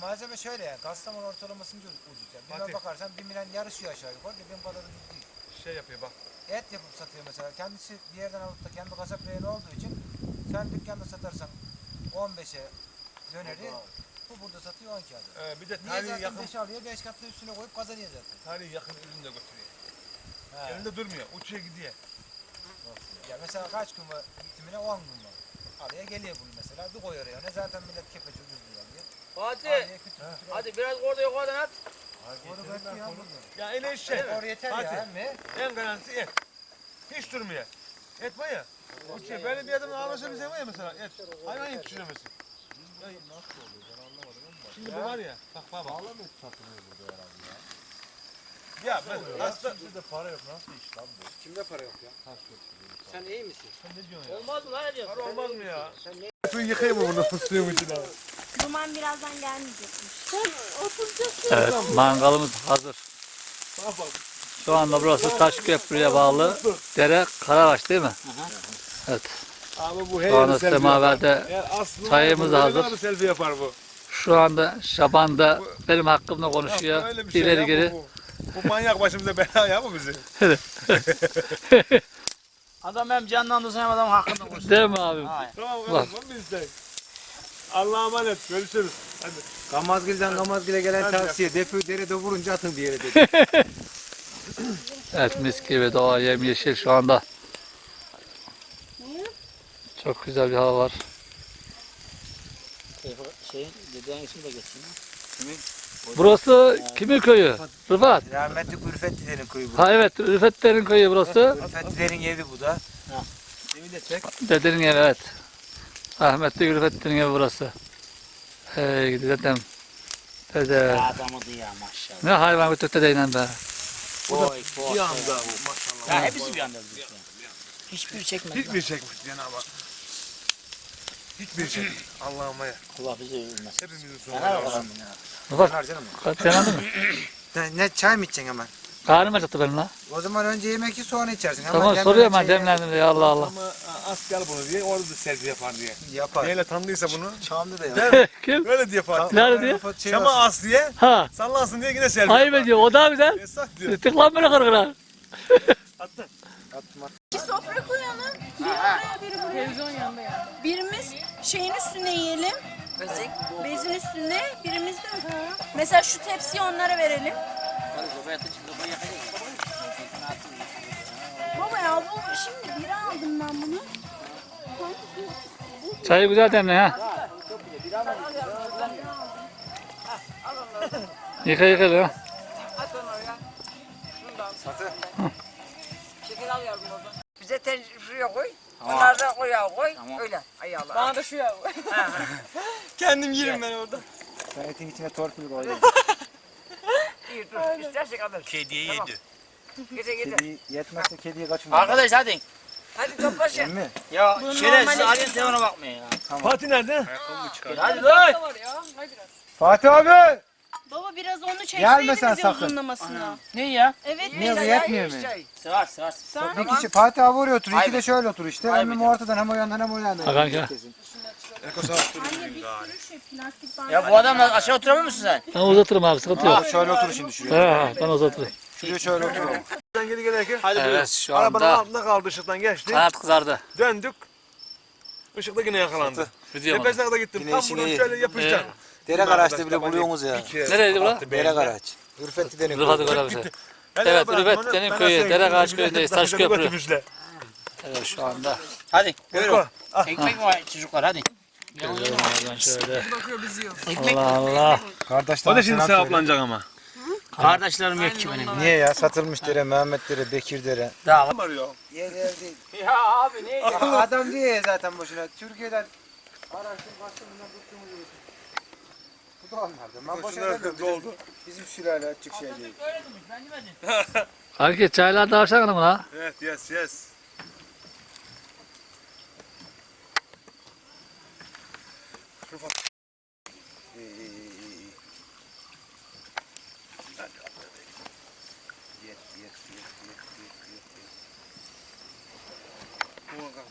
malzeme şöyle yani. Kastamonu ortalamasınca ucuz yani. Bime Fatih. bakarsan 1 milyon yarışıyor aşağı yukarı. Benim kadar ucuz değil. Şey yapıyor bak. Et yapıp satıyor mesela. Kendisi bir yerden alıp da kendi kasap reyonu olduğu için sen dükkanda satarsan 15'e döneri bu burada satıyor 10 kağıdı. Ee, bir de Niye tarihi zaten yakın, 5 alıyor 5 katlı üstüne koyup kazanıyor zaten. tarihi yakın ürün de götürüyor. He. Elinde durmuyor. Uçuyor gidiyor. Ya mesela kaç gün var bitimine 10 gün var. Araya geliyor bunu mesela. Bir koyuyor ya. Ne zaten millet kepeci ucuz diyor. Fatih. Hadi biraz orada yukarıdan at. Koru bekliyor ya. Ya en iyi şey. Or yeter Fatih. ya emmi. En garantisi et. Hiç durmuyor. Et var ya. Uçuyor. Böyle bir adamın ağırlığı bize var ya mesela. Et. Hayvan yetiştiremezsin. Ya, Şimdi bu var ya. Bak bak bak. Ağlam et satılıyor burada herhalde ya. Ya ben aslında. Sizde para yok nasıl iş lan bu? Kimde para yok ya? Sen iyi misin? Sen ne diyorsun ya? Olmaz mı lan diyorsun? Para olmaz mı ya? Sen ne? Suyu yıkayayım mı bunu fıstığım içine? Duman birazdan gelmeyecekmiş. Evet, mangalımız hazır. Bak bak. Şu anda burası Taşköprü'ye bağlı dere Karavaş değil mi? Evet. Abi bu Şu anda semaverde Eğer aslında çayımız da hazır. Abi selfie yapar bu. şu anda Şaban da benim hakkımda konuşuyor. böyle bir şey İleri geri. Bu, bu. manyak başımıza bela ya bu bizi. Adam hem canlandırsın hem adam hakkında konuşsun. Değil mi abim? Hayır. Tamam kardeşim biz de. Allah'a emanet. Görüşürüz. Hadi. Gamazgil'den Gamazgil'e gelen Hadi. tavsiye depoyu derede vurunca atın bir yere dedi. Evet mis gibi doğa yemyeşil şu anda. Çok güzel bir hava var. Şeyin dedenin ismi de geçsin. Burası kimin köyü? Rıfat. Rahmetli Ülfetlilerin köyü bu. Ha evet Rıfat'lerin köyü burası. Ülfetlilerin evi bu da. Evi de çek. Dedenin evi evet. Rahmetli Rıfat'lerin evi burası. Hey gidi dedem. Dede. Adamı ya maşallah. Ne hayvan götürdü dedeyle be. Boy. Bir anda maşallah. Ya hepsi bir anda. Hiçbir çekmedi. Hiçbir çekmiş Cenab-ı Hak. Hiçbir şey. Allah'ıma ya. Allah bizi üzülmez. Hepimizin sonu. Sana bakalım ya. Rıfat canım. Ne, ne çay mı içeceksin hemen? Karnım acıktı benim lan. O zaman önce yemek ye sonra içersin. Hemen Tamam demlenen soruyorum ben çayı demlendim diye Allah Allah. Ama as gel bunu diye orada da selfie yapar diye. Yapar. Neyle tanıdıysa bunu. Çamlı da Değil yapar. Kim? Öyle diye Fatih. Nerede diye? Şey Şama as diye. Ha. Sallansın diye yine selfie Ayıp ediyor o da güzel. Esat diyor. Tıklan beni kırgına. Attı. İki sofra koyalım. Biri oraya biri buraya. Televizyon yanında yani. Birimiz şeyin üstüne yiyelim. Bezin. Bezin üstüne. Birimiz de mesela şu tepsiyi onlara verelim. Baba ya bu şimdi biri aldım ben bunu. Çayı güzel demle ha. Yıka yıka ya. Bize tencereye koy. Onlar da oyağa koy. Tamam. Öyle ayağlar. Bana da şu ya. Kendim yerim ben orada. Ben etin içine torpil koyuyorum. İyi dur. İstersek alırız. Kediye Tamam. Gide gide. Kedi yetmezse kediye kaçma. Arkadaş hadi. Hadi toplaşın. Emmi. Ya Bu şerefsiz arayın telefona bakmıyor ya. Fatih nerede? Hadi lan. var ya. Hay biraz. Fatih abi. Baba biraz onu çekseydiniz ya sakın. uzunlamasına. Ne ya? Evet Niye bu yetmiyor mu? Sever sever. sen Bir kişi Fatih abi oraya otur. İki de şöyle otur işte. Emmim ortadan hem o yandan hem o yandan. Ha kanka. Eko sağ. Anne bir sürü şey plastik bardak. Ya bu adamla aşağı oturamıyor musun sen? Ben uzatırım abi sıkıntı yok. Şöyle otur şimdi şuraya. Ha, ben uzatırım. Şuraya şöyle otur. Buradan geri gelirken. Hadi Evet şu Arabanın anda altında kaldı ışıktan geçti. kanat kızardı. Döndük. Işıkta yine yakalandı. Video? Tepesine kadar gittim. Yine Tam işine buradan iyi. şöyle yapışacak. Dere karaçta bile buluyorsunuz ya. Nereydi bura? Dere karaç. Ürfetli dere. Rıfat'ı görebiliriz. Evet, Rıfat senin köyü, Deregaç köyündeyiz, Taşköprü. Evet şu anda. Hadi. Buyurun. Ah. Ekmek mi var çocuklar hadi. Görüyorum ben şöyle. Allah Allah. Kardeşler O da şimdi sevaplanacak ama. Kardeşlerim yok ki benim. Niye ya? Satılmış dere, Mehmet dere, Bekir dere. Daha Arıyor. Yer yer değil. Ya abi ne? Adam diyor ya zaten boşuna. Türkiye'den araştır bastım bundan gibi. Bu da onlardan. Ben boşuna demiyorum. doldu. Bizim sülale açık şey değil. Kanki çaylar da aşağı mı la? Evet yes yes. provocar. E... Yes, yes, yes, yes, yes.